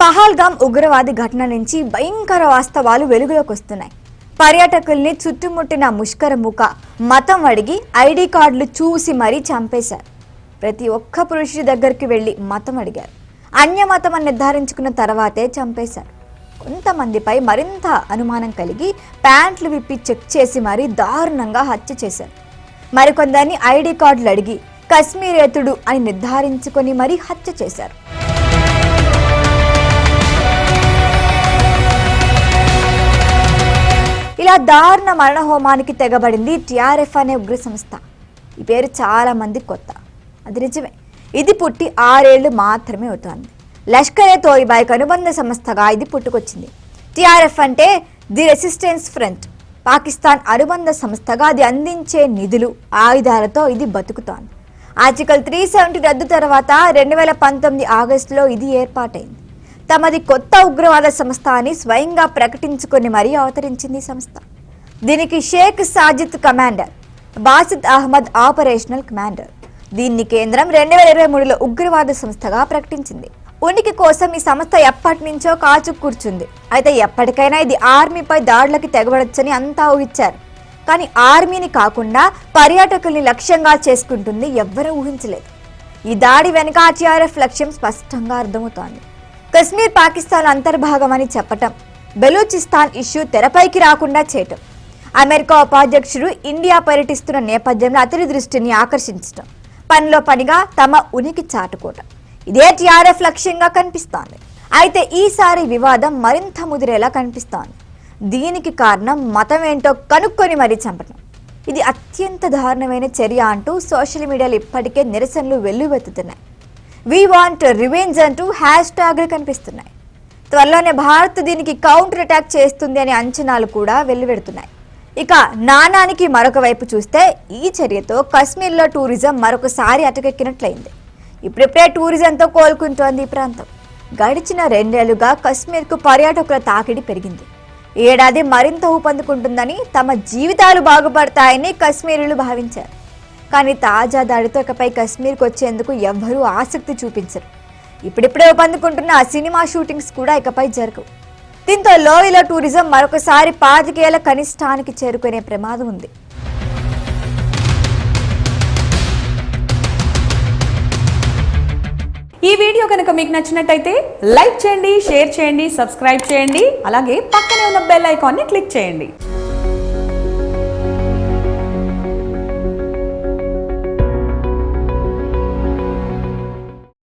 పహల్గామ్ ఉగ్రవాది ఘటన నుంచి భయంకర వాస్తవాలు వెలుగులోకి వస్తున్నాయి. పర్యాటకుల్ని చుట్టుముట్టిన ముష్కర ముఖ మతం అడిగి ఐడి కార్డులు చూసి మరీ చంపేశారు. ప్రతి ఒక్క పురుషుడి దగ్గరికి వెళ్ళి మతం అడిగారు. అన్యమతం అని నిర్ధారించుకున్న తర్వాతే చంపేశారు. కొంతమందిపై మరింత అనుమానం కలిగి ప్యాంట్లు విప్పి చెక్ చేసి మరీ దారుణంగా హత్య చేశారు. మరికొందరిని ఐడి కార్డులు అడిగి కశ్మీరేతుడు అని నిర్ధారించుకొని మరీ హత్య చేశారు. దారుణ మరణ హోమానికి తెగబడింది టిఆర్ఎఫ్ అనే ఉగ్ర సంస్థ ఈ పేరు చాలా మంది కొత్త. అది నిజమే. ఇది పుట్టి ఆరేళ్ళు మాత్రమే అవుతోంది. లష్కర్ ఏ తోయిబాయికి అనుబంధ సంస్థగా ఇది పుట్టుకొచ్చింది. టిఆర్ఎఫ్ అంటే ది రెసిస్టెన్స్ ఫ్రంట్. పాకిస్తాన్ అనుబంధ సంస్థగా అది అందించే నిధులు ఆయుధాలతో ఇది బతుకుతోంది. ఆర్టికల్ త్రీ సెవెంటీ రద్దు తర్వాత రెండు వేల పంతొమ్మిది ఆగస్టులో ఇది ఏర్పాటైంది. తమది కొత్త ఉగ్రవాద సంస్థ అని స్వయంగా ప్రకటించుకొని మరీ అవతరించింది సంస్థ. దీనికి Sheikh Sajid commander Basid Ahmed operational commander. దీన్ని కేంద్రం రెండు వేల ఇరవై మూడులో ఉగ్రవాద సంస్థగా ప్రకటించింది. ఉనికి కోసం ఈ సంస్థ ఎప్పటి నుంచో కాచు కూర్చుంది. అయితే ఎప్పటికైనా ఇది ఆర్మీపై దాడులకి తెగబడొచ్చని అంతా ఊహించారు. కానీ ఆర్మీని కాకుండా పర్యాటకుల్ని లక్ష్యంగా చేసుకుంటుంది ఎవ్వరూ ఊహించలేదు. ఈ దాడి వెనుక టీఆర్ఎఫ్ లక్ష్యం స్పష్టంగా అర్థమవుతోంది. కశ్మీర్ పాకిస్తాన్ అంతర్భాగమని చెప్పటం బెలూచిస్తాన్ ఇష్యూ తెరపైకి రాకుండా చేయటం అమెరికా ఉపాధ్యక్షుడు ఇండియా పర్యటిస్తున్న నేపథ్యంలో అతిథి దృష్టిని ఆకర్షించడం పనిలో పనిగా తమ ఉనికి చాటుకోవటం ఇదే టీఆర్ఎఫ్ లక్ష్యంగా కనిపిస్తోంది. అయితే ఈసారి వివాదం మరింత ముదిరేలా కనిపిస్తోంది. దీనికి కారణం మతం ఏంటో కనుక్కొని మరీ చంపడం ఇది అత్యంత దారుణమైన చర్య అంటూ సోషల్ మీడియాలో ఇప్పటికే నిరసనలు వెల్లువెత్తుతున్నాయి. వి వాంట్ రివెంజ్ అంటూ హ్యాష్ ట్యాగ్లు కనిపిస్తున్నాయి. త్వరలోనే భారత్ దీనికి కౌంటర్ అటాక్ చేస్తుంది అనే అంచనాలు కూడా వెల్లువెడుతున్నాయి. ఇక నాణానికి మరొక వైపు చూస్తే ఈ చర్యతో కశ్మీర్లో టూరిజం మరొకసారి అటకెక్కినట్లయింది. ఇప్పుడిప్పుడే టూరిజంతో కోలుకుంటోంది ఈ ప్రాంతం. గడిచిన రెండేళ్ళుగా కశ్మీర్కు పర్యాటకుల తాకిడి పెరిగింది. ఏడాది మరింత ఊపందుకుంటుందని తమ జీవితాలు బాగుపడతాయని కశ్మీరులు భావించారు. కానీ తాజా దాడితో ఇకపై కశ్మీర్కి వచ్చేందుకు ఎవ్వరూ ఆసక్తి చూపించరు. ఇప్పుడిప్పుడే ఊపందుకుంటున్న ఆ సినిమా షూటింగ్స్ కూడా ఇకపై జరగవు. దీంతో లోయలో టూరిజం మరొకసారి పాతికేళ్ళ కనిష్టానికి చేరుకునే ప్రమాదం ఉంది. ఈ వీడియో కనుక మీకు నచ్చినట్టయితే లైక్ చేయండి షేర్ చేయండి సబ్స్క్రైబ్ చేయండి అలాగే పక్కనే ఉన్న బెల్ ఐకాన్ని క్లిక్ చేయండి.